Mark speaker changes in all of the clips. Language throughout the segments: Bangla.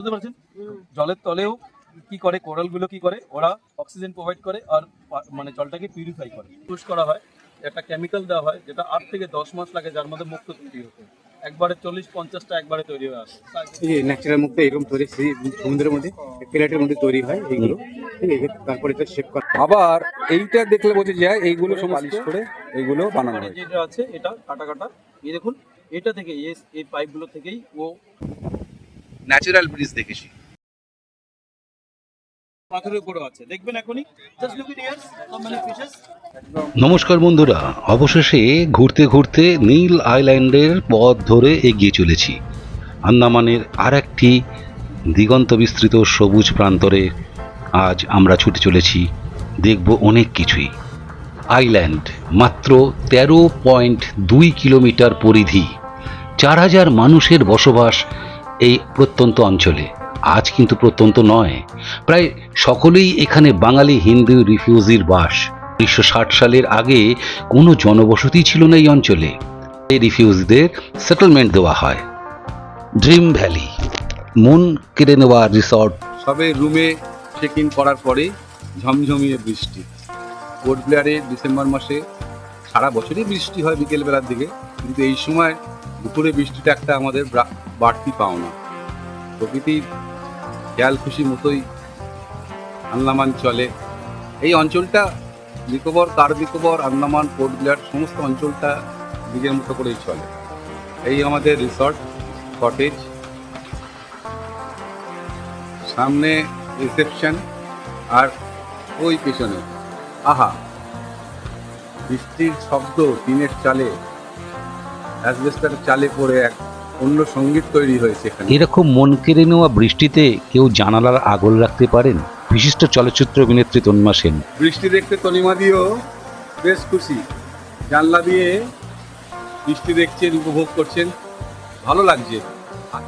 Speaker 1: বুঝতে পারছেন? জলের তলেও কি করে কোরালগুলো কি করে ওরা অক্সিজেন প্রোভাইড করে আর মানে জলটাকে পিউরিফাই করে। পুশ করা হয় একটা কেমিক্যাল দেওয়া হয় যেটা আট থেকে দশ মাস লাগে যার মধ্যে মুক্ত তৈরি হতে। একবারে চল্লিশ পঞ্চাশটা একবারে তৈরি হয়ে আসে।
Speaker 2: এই ন্যাচারাল মুক্ত এরকম তৈরি সমুদ্রের মধ্যে প্লেটের মধ্যে তৈরি হয় এইগুলো। ঠিক আছে তারপরে এটা শেপ করা।
Speaker 3: আবার এইটা দেখলে বোঝা যায় এইগুলো সব পালিশ করে এইগুলো বানানো হয়।
Speaker 1: যেটা আছে এটা কাটা কাটা। এই দেখুন এটা থেকে এই এই পাইপগুলো থেকেই ও
Speaker 4: ন্যাচারাল ব্রিজ দেখেছি।
Speaker 1: পাথরের উপরেও আছে। দেখবেন এখনই। Just look it here how fishes
Speaker 5: নমস্কার বন্ধুরা অবশেষে ঘুরতে ঘুরতে নীল আইল্যান্ডের পথ ধরে এগিয়ে চলেছি। আন্দামানের আর একটি দিগন্ত বিস্তৃত সবুজ প্রান্তরে আজ আমরা ছুটে চলেছি। দেখব অনেক কিছুই। আইল্যান্ড মাত্র তেরো পয়েন্ট দুই কিলোমিটার পরিধি। চার হাজার মানুষের বসবাস এই প্রত্যন্ত অঞ্চলে। আজ কিন্তু প্রত্যন্ত নয়। প্রায় সকলেই এখানে বাঙালি হিন্দু রিফিউজির বাস। উনিশশো ষাট সালের আগে কোনো জনবসতি ছিল না এই অঞ্চলে। এই রিফিউজিদের সেটেলমেন্ট দেওয়া হয়। ড্রিম ভ্যালি, মন কেড়ে নেওয়া রিসর্ট
Speaker 3: সবে রুমে চেক ইন করার পরে ঝমঝমিয়ে বৃষ্টি। পোর্ট ব্লেয়ারে ডিসেম্বর মাসে সারা বছরই বৃষ্টি হয় বিকেলবেলার দিকে। কিন্তু এই সময় দুপুরে বৃষ্টিটা একটা আমাদের বাড়তি পাওনা। প্রকৃতির খেয়াল খুশি মতোই আন্দামান চলে। এই অঞ্চলটা নিকোবর কার নিকোবর, আন্দামান, পোর্ট ব্লেয়ার সমস্ত অঞ্চলটা নিজের মতো করেই চলে। এই আমাদের রিসর্ট, কটেজ। সামনে রিসেপশন আর ওই পেছনে। আহা! বৃষ্টির শব্দ দিনের চালে অ্যাসবেস্টার চালে পড়ে এক অন্য সংগীত তৈরি হয়েছে এখানে।
Speaker 5: এরকম মন কেড়ে নেওয়া বৃষ্টিতে কেউ জানালার আগল রাখতে পারেন? বিশিষ্ট চলচ্চিত্র অভিনেত্রী তন্মা সেন।
Speaker 3: বৃষ্টি দেখতে তনিমা দিয়েও বেশ খুশি। জানলা দিয়ে বৃষ্টি দেখছেন উপভোগ করছেন। ভালো লাগছে।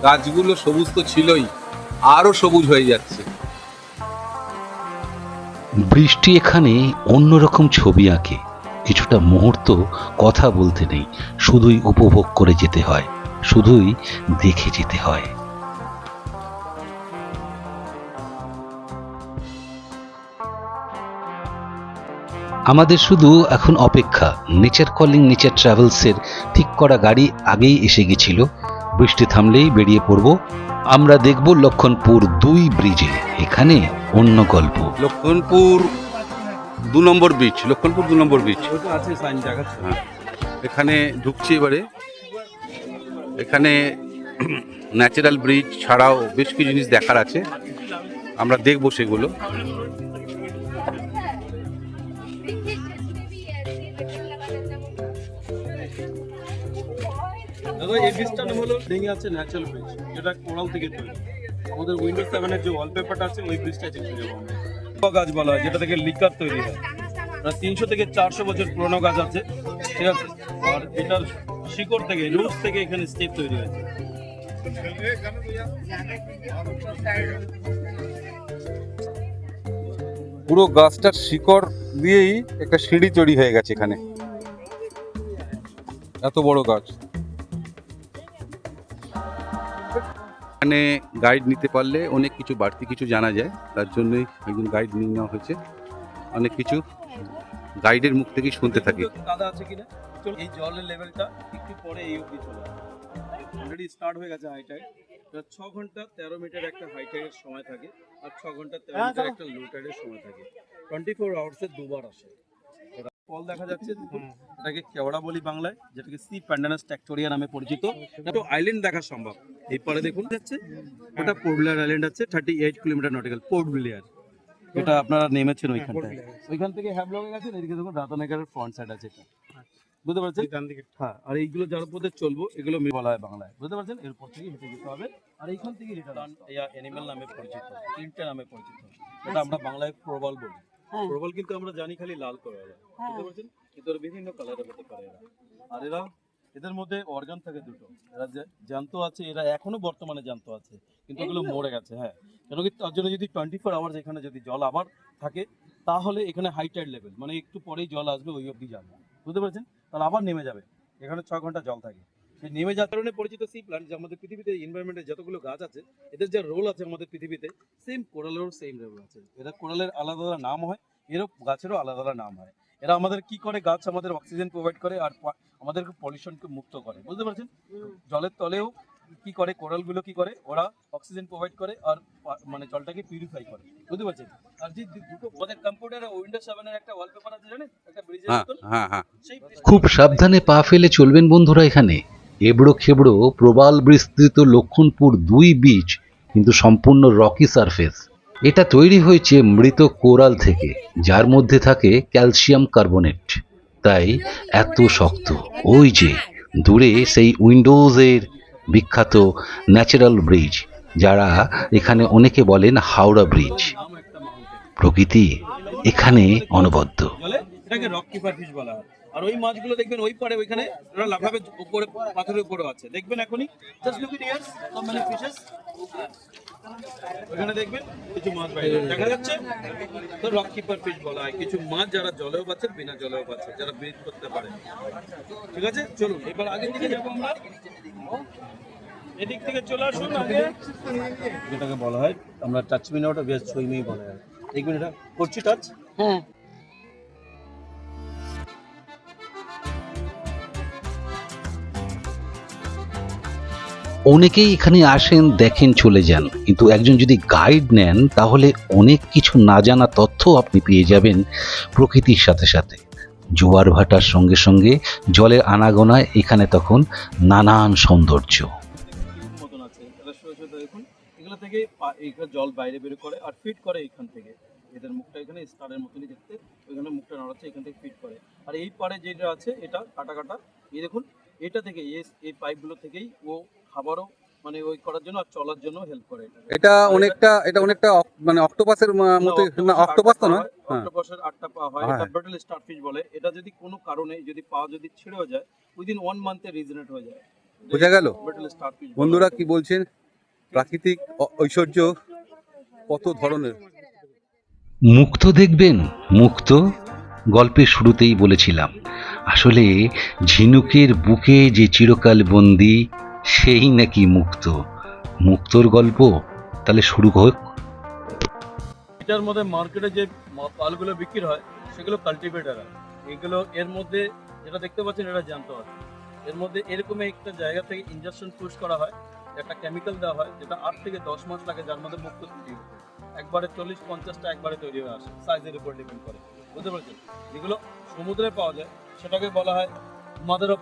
Speaker 3: গাছগুলো সবুজ তো ছিলই আরও সবুজ হয়ে যাচ্ছে।
Speaker 5: বৃষ্টি এখানে অন্যরকম ছবি আঁকে। কিছুটা মুহূর্ত কথা বলতে নেই শুধুই উপভোগ করে যেতে হয়। শুধুই দেখে যেতে হয়। আমাদের শুধু এখন অপেক্ষা। নেচার কলিং নেচার ট্রাভেলসের ঠিক করা গাড়ি আগেই এসে গেছিল। বৃষ্টি থামলেই বেরিয়ে পড়ব। আমরা দেখব লক্ষণপুর দুই ব্রিজে। এখানে অন্য গল্প।
Speaker 3: লক্ষণপুর দু নম্বর বিচ লক্ষণপুর দু নম্বর
Speaker 1: দেখাচ্ছে
Speaker 3: হ্যাঁ। এখানে ঢুকছি এবারে। এখানে ন্যাচারাল ব্রিজ ছাড়াও বেশ কিছু জিনিস দেখার আছে। আমরা দেখব সেগুলো।
Speaker 1: দাদা এই ব্রিজটার নাম হলো ডিঙে আছে ন্যাচারাল ব্রিজ। যেটা কোরাল থেকে তৈরি। আমাদের উইন্ডোজ সেভেনের যে ওয়ালপেপারটা আছে ওই ব্রিজটা দেখতে যাব আমরা গাছ বলা হয় যেটা থেকে লিকার তৈরি হয়। তিনশো থেকে চারশো বছর পুরনো গাছ আছে। ঠিক আছে? আর এটার শিকড় থেকে রুটস থেকে এখানে স্টেপ তৈরি হয়েছে।
Speaker 3: পুরো গাছটার শিকড় দিয়েই একটা সিঁড়ি তৈরি হয়ে গেছে এখানে। এত বড় গাছ। এখানে গাইড নিতে পারলে অনেক কিছু বাড়তি কিছু জানা যায় তার জন্যই একজন গাইড নিয়ে নেওয়া হয়েছে। অনেক কিছু গাইডের মুখ থেকেই শুনতে থাকি।
Speaker 1: কাদা আছে কিনা? চলো এই জলের লেভেলটা একটু পরে এই অবধি চলে অলরেডি স্টার্ট হয়ে গেছে হাই টাইড ছ ঘণ্টা তেরো মিটার একটা হাইটাইডের সময় থাকে আর ছ ঘণ্টা তেরো মিটার একটা লো টাইডের সময় থাকে। টোয়েন্টি ফোর আওয়ার্সে দুবার আসে। ফল দেখা যাচ্ছে এটাকে কেওড়া বলি বাংলায়? যেটাকে সি প্যান্ডানাস ট্যাক্টোরিয়া নামে পরিচিত। এটা আইল্যান্ড দেখা সম্ভব। এই পরে দেখুন যাচ্ছে ওটা পোর্ট ব্লেয়ার আইল্যান্ড আছে thirty eight kilometre nautical Port Blair এটা আপনারা নেমেছেন ওইখানটায়। ওইখান থেকে হ্যাবলগে গেছেন এদিকে দেখুন রাতানাগারের ফ্রন্ট সাইড আছে এটা। বুঝতে পারছেন? হ্যাঁ আর এইগুলো যার উপর চলবো এগুলো মি- বলা হয় বাংলায়। বুঝতে পারছেন? এরপর থেকে হেঁটে যেতে হবে। আর এইখান থেকে রিটার্ন অ্যানিমেল নামে পরিচিত। তিনটে নামে পরিচিত। এটা আমরা বাংলায় প্রবল বলি। প্রবল কিন্তু আমরা জানি খালি লাল করে বুঝতে পারছেন? কিন্তু বিভিন্ন কালারের হতে পারে এরা। আর এরা এদের মধ্যে অর্গান থাকে দুটো। এরা যে জ্যান্ত আছে এরা এখনও বর্তমানে জ্যান্ত আছে। কিন্তু এগুলো মরে গেছে হ্যাঁ। কেন কি তার জন্য যদি টোয়েন্টি ফোর আওয়ার্স এখানে যদি জল আবার থাকে, তাহলে এখানে হাই টাইড লেভেল মানে একটু পরেই জল আসবে, ওই অবধি যাবে। বুঝতে পারছেন? তাহলে আবার নেমে যাবে। এখানে ছ ঘণ্টা জল থাকে। নেমে যাওয়ার কারণে পরিচিত সি প্ল্যান্ট যে আমাদের পৃথিবীতে এনভায়রনমেন্টে যতগুলো গাছ আছে, এদের যে রোল আছে আমাদের পৃথিবীতে সেম কোরালেরও সেম রোল আছে। এরা কোরালের আলাদা আলাদা নাম হয়, এরও গাছেরও আলাদা আলাদা নাম হয়। এরা আমাদের কি করে গাছ আমাদের অক্সিজেন প্রোভাইড করে, আর আমাদেরকে পলিউশনকে মুক্ত করে, বুঝতে পারছেন? জলের তলেও কি করে কোরালগুলো কি করে ওরা অক্সিজেন প্রোভাইড করে আর মানে জলটাকে পিউরিফাই করে। বুঝতে পারছেন? আর যে দুটো ওদের কম্পিউটারে উইন্ডোজ সেভেনের একটা ওয়ালপেপার আছে জানেন? একটা ব্রিজের
Speaker 3: হ্যাঁ
Speaker 1: মতন
Speaker 3: হ্যাঁ হ্যাঁ।
Speaker 5: খুব সাবধানে পা ফেলে চলবেন বন্ধুরা এখানে। এবড়ো খেবড়ো প্রবাল বিস্তৃত লক্ষণপুর দুই বীচ কিন্তু সম্পূর্ণ রকি সারফেস এটা তৈরি হয়েছে মৃত কোরাল থেকে যার মধ্যে থাকে ক্যালসিয়াম কার্বনেট তাই এত শক্ত। ওই যে দূরে সেই উইন্ডোজের বিখ্যাত ন্যাচারাল ব্রিজ, যারা এখানে অনেকে বলেন হাওড়া ব্রিজ। প্রকৃতি এখানে অনবদ্য।
Speaker 1: বলা? হয়। আর ওই মাছগুলো দেখবেন ওই পারে ওইখানে ওরা উপরে, পাথরের আছে। দেখবেন এখনই? জাস্ট লুক ইট ইয়ার্স মানে ফিশেস ওখানে দেখবেন কিছু মাছ বাইরে দেখা যাচ্ছে। তো রক কিপার ফিশ বলা হয়। কিছু মাছ যারা জলেও বিনা জলেও যারা ব্রিথ করতে পারে। ঠিক আছে? চলুন এবার আগের দিকে যাব আমরা। এদিক থেকে চলে আসুন আগে। যেটাকে বলা হয় আমরা টাচ মিনিট বেশ ছুঁইমেই বলা হয়। দেখবেন এটা করছি টাচ
Speaker 6: হ্যাঁ।
Speaker 5: অনেকেই এখানে আসেন, দেখেন, চলে যান। কিন্তু একজন যদি গাইড নেন, তাহলে অনেক কিছু না জানা তথ্য আপনি পেয়ে যাবেন প্রকৃতির সাথে সাথে। জোয়ার ভাটার সঙ্গে সঙ্গে জলের আনাগোনায় এখানে তখন নানান সৌন্দর্য।
Speaker 1: এগুলো থেকে জল বাইরে বের করে আর ফিট করে এখান থেকে। এদের মুখটা এখানে স্টারের মতনই দেখতে। ওইখানে মুখটা নড়াচ্ছে, এখান থেকে ফিট করে। আর এই পারে যেটা আছে, এটা কাটা কাটা। এই দেখুন এটা থেকে এই এই পাইপগুলো থেকেই ও খাবারও মানে ওই করার জন্য আর চলার জন্য হেল্প করে এটা।
Speaker 3: অনেকটা এটা অনেকটা মানে অক্টোপাসের মতো না অক্টোপাস তো নয়? হ্যাঁ
Speaker 1: অক্টোপাসের আটটা পা হয়
Speaker 3: হ্যাঁ।
Speaker 1: এটা ব্যাটল স্টারফিশ বলে। এটা যদি কোনো কারণে যদি পা যদি ছিঁড়েও যায় উইদিন ওয়ান মান্থে রিজনেট হয়ে যায়।
Speaker 3: বোঝা গেল? বন্ধুরা কি বলছেন? প্রাকৃতিক ঐশ্বর্য কত ধরনের?
Speaker 5: মুক্ত দেখবেন মুক্ত গল্পের শুরুতেই বলেছিলাম। আসলে ঝিনুকের বুকে যে চিরকাল বন্দি, সেই নাকি মুক্ত। মুক্তর গল্প? তাহলে শুরু হোক।
Speaker 1: এটার মধ্যে মার্কেটে যে পালগুলো বিক্রি হয়, সেগুলো কাল্টিভেটার হয় এগুলো এর মধ্যে যেটা দেখতে পাচ্ছেন, এটা জানতে হবে এর মধ্যে এরকম একটা জায়গা থেকে ইনজেকশন পুশ করা হয়। একটা কেমিক্যাল দেওয়া হয়, যেটা আট থেকে দশ মাস লাগে যার মধ্যে মুক্ত তৈরি হতে। একবারে চল্লিশ, পঞ্চাশটা একবারে তৈরি হয়ে আসে সাইজের উপর ডিপেন্ড করে। বুঝতে পারছেন? যেগুলো সমুদ্রে পাওয়া যায়, সেটাকে বলা হয় মাদার অফ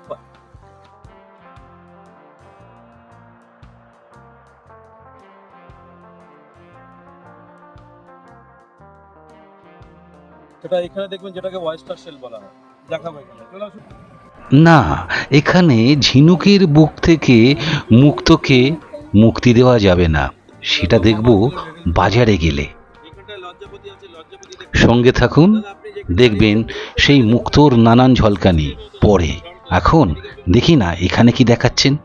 Speaker 1: সেটা এখানে দেখবেন যেটাকে ওয়েস্টার শেল বলা হয়। দেখাবো এখানে। চলে আসুন।
Speaker 5: না এখানে ঝিনুকের বুক থেকে মুক্তকে মুক্তি দেওয়া যাবে না। সেটা দেখব বাজারে গেলে। সঙ্গে থাকুন দেখবেন সেই মুক্তর নানান ঝলকানি পরে এখন দেখি না এখানে কি দেখাচ্ছেন?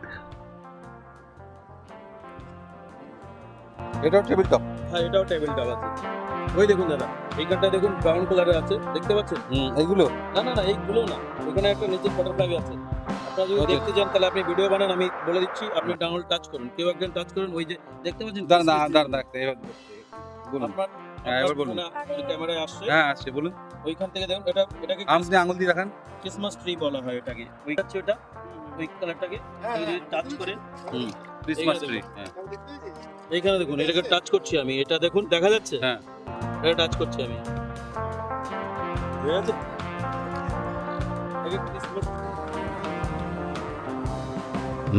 Speaker 3: এটাও টেবিল টপ
Speaker 1: হ্যাঁ এটাও টেবিল টপ আছে। ওই দেখুন দাদা এইখানটা দেখুন ব্রাউন কালারের আছে দেখতে পাচ্ছেন?
Speaker 3: এইগুলো?
Speaker 1: না না না এইগুলো না এখানে একটা নিচে বাটারফ্লাই আছে। আপনারা যদি দেখতে চান তাহলে আপনি ভিডিও বানান আমি বলে দিচ্ছি আপনি ডাউনলোড টাচ করুন। কেউ একজন টাচ করুন ওই যে দেখতে পাচ্ছেন?
Speaker 3: দাঁড়া দাঁড়া দাঁড়া দাঁড়া এবার বলুন। হ্যাঁ, এবার বলুন।
Speaker 1: ক্যামেরায় আসছে।
Speaker 3: হ্যাঁ আসছে বলুন।
Speaker 1: ওইখান থেকে দেখুন এটা এটাকে
Speaker 3: আপনি আঙুল দিয়ে রাখান
Speaker 1: ক্রিসমাস ট্রি বলা হয় এটাকে ওই হচ্ছে ওটা ওই কালারটাকে যদি টাচ করে
Speaker 3: ক্রিসমাস ট্রি হ্যাঁ।
Speaker 1: এইখানে দেখুন এটাকে টাচ করছি আমি। এটা দেখুন দেখা যাচ্ছে?
Speaker 3: হ্যাঁ।
Speaker 1: এটা টাচ করছি আমি।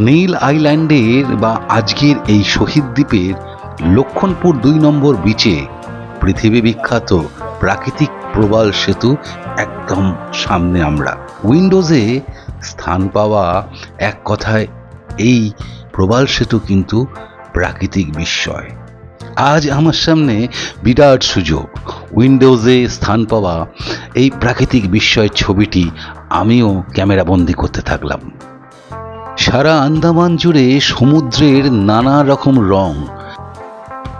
Speaker 5: নীল আইল্যান্ডের বা আজকের এই শহীদ দ্বীপের লক্ষণপুর দুই নম্বর বিচে পৃথিবী বিখ্যাত প্রাকৃতিক প্রবাল সেতু একদম সামনে আমরা। উইন্ডোজে স্থান পাওয়া এক কথায় এই প্রবাল সেতু কিন্তু প্রাকৃতিক বিস্ময়। আজ আমার সামনে বিরাট সুযোগ। উইন্ডোজে স্থান পাওয়া এই প্রাকৃতিক বিস্ময়ের ছবিটি আমিও ক্যামেরাবন্দি করতে থাকলাম। সারা আন্দামান জুড়ে সমুদ্রের নানা রকম রং।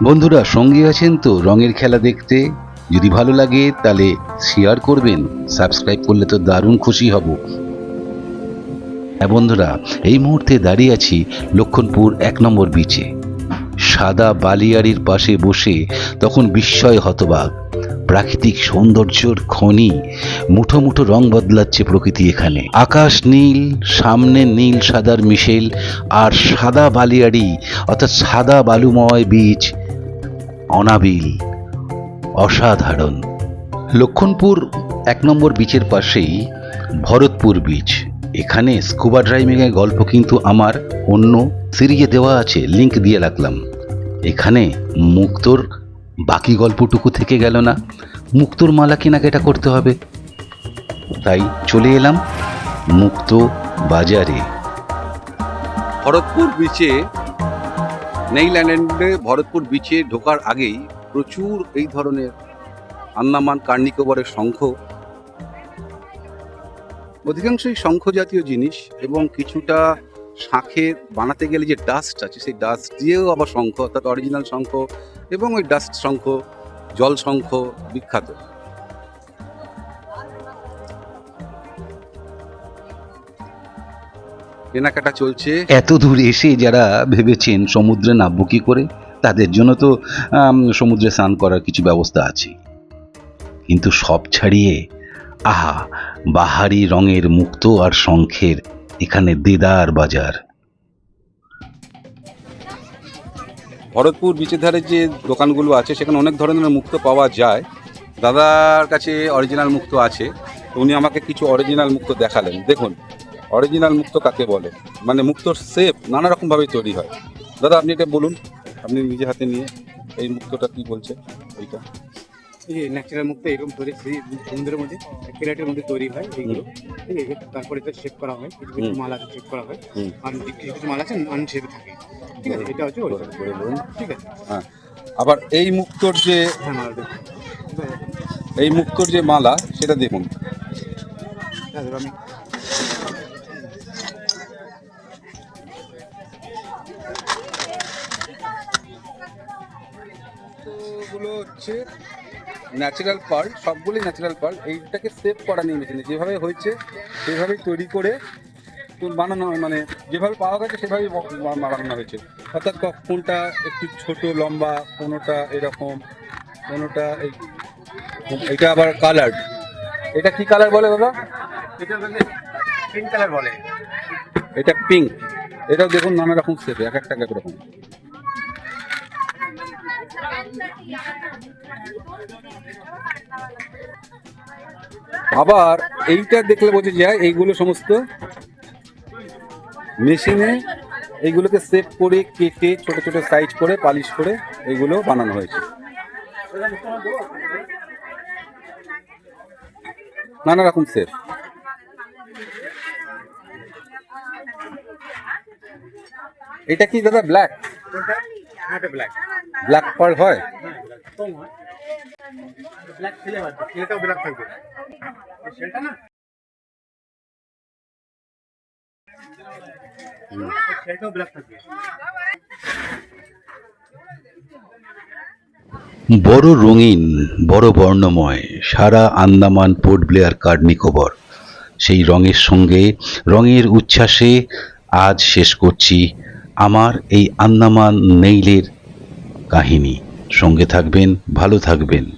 Speaker 5: বন্ধুরা, সঙ্গে আছেন তো রঙের খেলা দেখতে। যদি ভালো লাগে তাহলে শেয়ার করবেন সাবস্ক্রাইব করলে তো দারুণ খুশি হব। হ্যাঁ বন্ধুরা, এই মুহূর্তে দাঁড়িয়ে আছি লক্ষণপুর এক নম্বর বিচে সাদা বালিয়াড়ির পাশে বসে তখন বিস্ময় হতবাক। প্রাকৃতিক সৌন্দর্যর খনি মুঠো মুঠো রং বদলাচ্ছে প্রকৃতি এখানে। আকাশ নীল, সামনে নীল সাদার মিশেল, আর সাদা বালিয়াড়ি অর্থাৎ সাদা বালুময় বীজ অনাবিল, অসাধারণ। লক্ষণপুর এক নম্বর বিচের পাশেই ভরতপুর বিচ। এখানে স্কুবা ড্রাইভিংয়ের গল্প কিন্তু আমার অন্য সিরিজে দেওয়া আছে লিংক দিয়ে রাখলাম। এখানে মুক্তোর বাকি গল্পটুকু থেকে গেল না। মুক্তোর মালা কেনাকাটা করতে হবে। তাই চলে এলাম মুক্ত বাজারে।
Speaker 3: ভরতপুর বিচে নেইল আইল্যান্ডে ভরতপুর বিচে ঢোকার আগেই প্রচুর এই ধরনের আন্দামান কার্নিকোবরের শঙ্খ। অধিকাংশই শঙ্খ জাতীয় জিনিস এবং কিছুটা শাঁখের বানাতে গেলে যে ডাস্ট আছে, সেই ডাস্ট দিয়েও আবার শঙ্খ, অর্থাৎ অরিজিনাল শঙ্খ এবং ওই ডাস্ট শঙ্খ, জল শঙ্খ বিখ্যাত। কেনাকাটা চলছে।
Speaker 5: এত দূর এসে যারা ভেবেছেন সমুদ্রে নামবো কি করে, তাদের জন্য তো সমুদ্রে স্নান করার কিছু ব্যবস্থা আছে। কিন্তু সব ছাড়িয়ে, আহা, বাহারি রঙের মুক্ত আর শঙ্খের এখানে দেদার বাজার।
Speaker 3: ভরতপুর বিচের ধারে যে দোকানগুলো আছে, সেখানে অনেক ধরনের মুক্ত পাওয়া যায়। দাদার কাছে অরিজিনাল মুক্ত আছে। উনি আমাকে কিছু অরিজিনাল মুক্ত দেখালেন। দেখুন অরিজিনাল মুক্ত কাকে বলে? মানে মুক্তর শেপ নানা রকমভাবে তৈরি হয়। দাদা, আপনি এটা বলুন। আপনি নিজে হাতে নিয়ে এই মুক্তটা কি বলছে
Speaker 2: এই যে ন্যাচারাল মুক্ত এরকম তৈরি সেই সমুদ্রের মধ্যে প্লেটের মধ্যে তৈরি হয় এইগুলো। ঠিক আছে তারপরে এটা শেপ করা হয় কিছু কিছু। মাল আছে শেপ করা হয়। আর কিছু কিছু মাল আছে আনশেপে থাকে। ঠিক আছে এটা হচ্ছে। ঠিক আছে।
Speaker 3: আবার এই মুক্তর যে
Speaker 2: হ্যাঁ
Speaker 3: এই মুক্তর যে মালা সেটা দেখুন।
Speaker 2: হ্যাঁ, আমি
Speaker 3: গুলো হচ্ছে ন্যাচারাল পার্ল সবগুলি ন্যাচারাল পার্ল এইটাকে সেভ করা নেই মেশিনে। যেভাবে হয়েছে সেভাবেই তৈরি করে বানানো মানে যেভাবে পাওয়া গেছে সেভাবেই বানানো হয়েছে। অর্থাৎ কোনটা একটু ছোট লম্বা কোনোটা এরকম কোনোটা এই এটা আবার কালার এটা কি কালার বলে দাদা
Speaker 2: এটা বলে পিঙ্ক কালার বলে।
Speaker 3: এটা পিঙ্ক এটাও দেখুন নানা রকম শেপ এক একটা এক রকম। আবার এইটা দেখলে বোঝা যায়, এইগুলো সমস্ত মেশিনে এইগুলোকে সেভ করে, কেটে, ছোট ছোট সাইজ করে পালিশ করে এইগুলো বানানো হয়েছে। নানা রকম সেভ এটা কি দাদা ব্ল্যাক
Speaker 2: ব্ল্যাক
Speaker 3: ব্ল্যাক পার্ল হয়?
Speaker 2: ব্ল্যাক ছেলে ব্ল্যাক থাকবে সেটা না সেটাও ব্ল্যাক থাকবে
Speaker 5: বড় রঙিন বড় বর্ণময় সারা আন্দামান পোর্ট ব্লেয়ার কার্ড নিকোবর। সেই রঙের সঙ্গে রঙের উচ্ছ্বাসে আজ শেষ করছি আমার এই আন্দামান নেইলের কাহিনী। সঙ্গে থাকবেন ভালো থাকবেন।